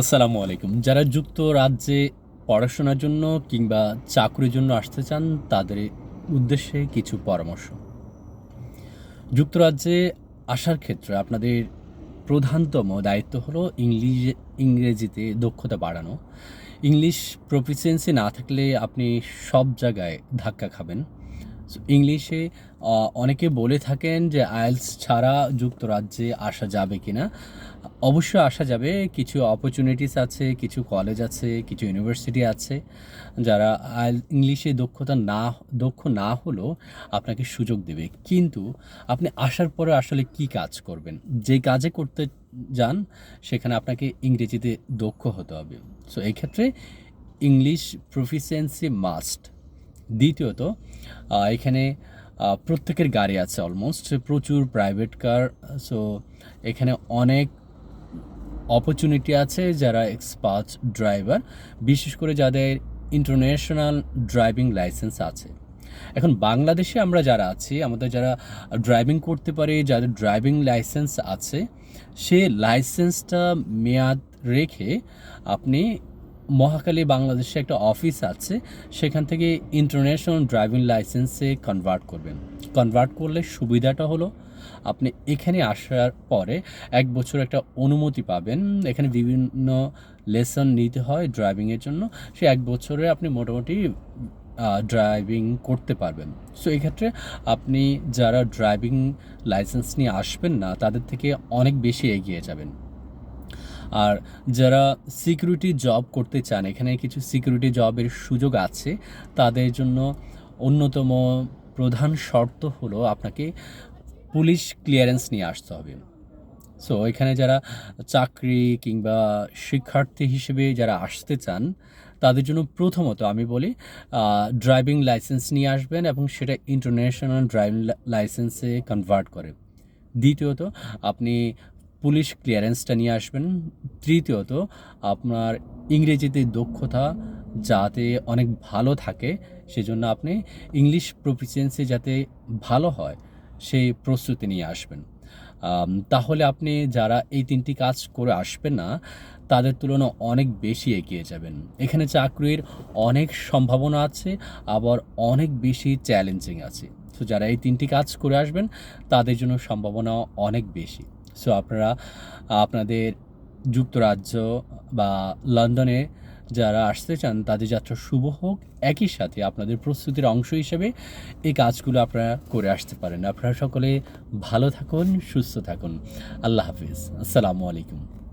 আসসালামু আলাইকুম। যারা যুক্তরাজ্যে পড়াশোনার জন্য কিংবা চাকরির জন্য আসতে চান, তাদের উদ্দেশ্যে কিছু পরামর্শ। যুক্তরাজ্যে আসার ক্ষেত্রে আপনাদের প্রধানতম দায়িত্ব হলো ইংলিশ, ইংরেজিতে দক্ষতা বাড়ানো। ইংলিশ প্রফিসিয়েন্সি না থাকলে আপনি সব জায়গায় ধাক্কা খাবেন। ইংলিশে অনেকে বলে থাকেন যে আইএলস ছাড়া যুক্তরাজ্যে আসা যাবে কিনা। অবশ্যই আসা যাবে। কিছু অপরচুনিটিস আছে, কিছু কলেজ আছে, কিছু ইউনিভার্সিটি আছে। যারা আইএল ইংলিশে দক্ষতা না, দক্ষ না হলেও আপনাকে সুযোগ দেবে। কিন্তু আপনি আসার পরে আসলে কি কাজ করবেন? যে কাজে করতে যান, সেখানে আপনাকে ইংরেজিতে দক্ষ হতে হবে। সো এই ক্ষেত্রে ইংলিশ প্রফিসিয়েন্সি মাস্ট দ্বিতীয়ত এখানে প্রত্যেকের গাড়ি আছে অলমোস্ট প্রচুর প্রাইভেট কার সো এখানে অনেক অপরচুনিটি আছে যারা এক্সপার্ট ড্রাইভার বিশেষ করে যাদের ইন্টারন্যাশনাল ড্রাইভিং লাইসেন্স আছে। এখন বাংলাদেশে আমরা যারা আছি, আমাদের যারা ড্রাইভিং করতে পারে, যাদের ড্রাইভিং লাইসেন্স আছে, সে লাইসেন্সটা মেয়াদ রেখে আপনি মহাকালী বাংলাদেশে একটা অফিস আছে, সেখান থেকে ইন্টারন্যাশনাল ড্রাইভিং লাইসেন্সে কনভার্ট করবেন। কনভার্ট করলে সুবিধাটা হলো, আপনি এখানে আসার পরে এক বছর একটা অনুমতি পাবেন। এখানে বিভিন্ন লেসন নিতে হয় ড্রাইভিংয়ের জন্য। সে এক বছরে আপনি মোটামুটি ড্রাইভিং করতে পারবেন। সো এক্ষেত্রে আপনি যারা ড্রাইভিং লাইসেন্স নিয়ে আসবেন না, তাদের থেকে অনেক বেশি এগিয়ে যাবেন। আর যারা সিকিউরিটি জব করতে চান, এখানে কিছু সিকিউরিটি জবের সুযোগ আছে, তাদের জন্য অন্যতম প্রধান শর্ত হলো আপনাকে পুলিশ ক্লিয়ারেন্স নিয়ে আসতে হবে। সো এখানে যারা চাকরি কিংবা শিক্ষার্থী হিসেবে যারা আসতে চান, তাদের জন্য প্রথমত আমি বলি ড্রাইভিং লাইসেন্স নিয়ে আসবেন এবং সেটা ইন্টারন্যাশনাল ড্রাইভিং লাইসেন্সে কনভার্ট করে। দ্বিতীয়ত, আপনি পুলিশ ক্লিয়ারেন্সটা নিয়ে আসবেন। তৃতীয়ত, আপনার ইংরেজিতে দক্ষতা যাতে অনেক ভালো থাকে, সেজন্য আপনি ইংলিশ প্রফিসিয়েন্সি যাতে ভালো হয়, সেই প্রস্তুতি নিয়ে আসবেন। তাহলে আপনি যারা এই তিনটি কাজ করে আসবেন না, তাদের তুলনায় অনেক বেশি এগিয়ে যাবেন। এখানে চাকরির অনেক সম্ভাবনা আছে, আবার অনেক বেশি চ্যালেঞ্জিং আছে। তো যারা এই তিনটি কাজ করে আসবেন, তাদের জন্য সম্ভাবনা অনেক বেশি। সো আপনারা আপনাদের যুক্তরাজ্য বা লন্ডনে যারা আসতে চান, তাদের যাত্রা শুভ হোক। একই সাথে আপনাদের প্রস্তুতির অংশ হিসেবে এই কাজগুলো আপনারা করে আসতে পারেন। আপনারা সকলে ভালো থাকুন, সুস্থ থাকুন। আল্লাহ হাফিজ। আসসালামু আলাইকুম।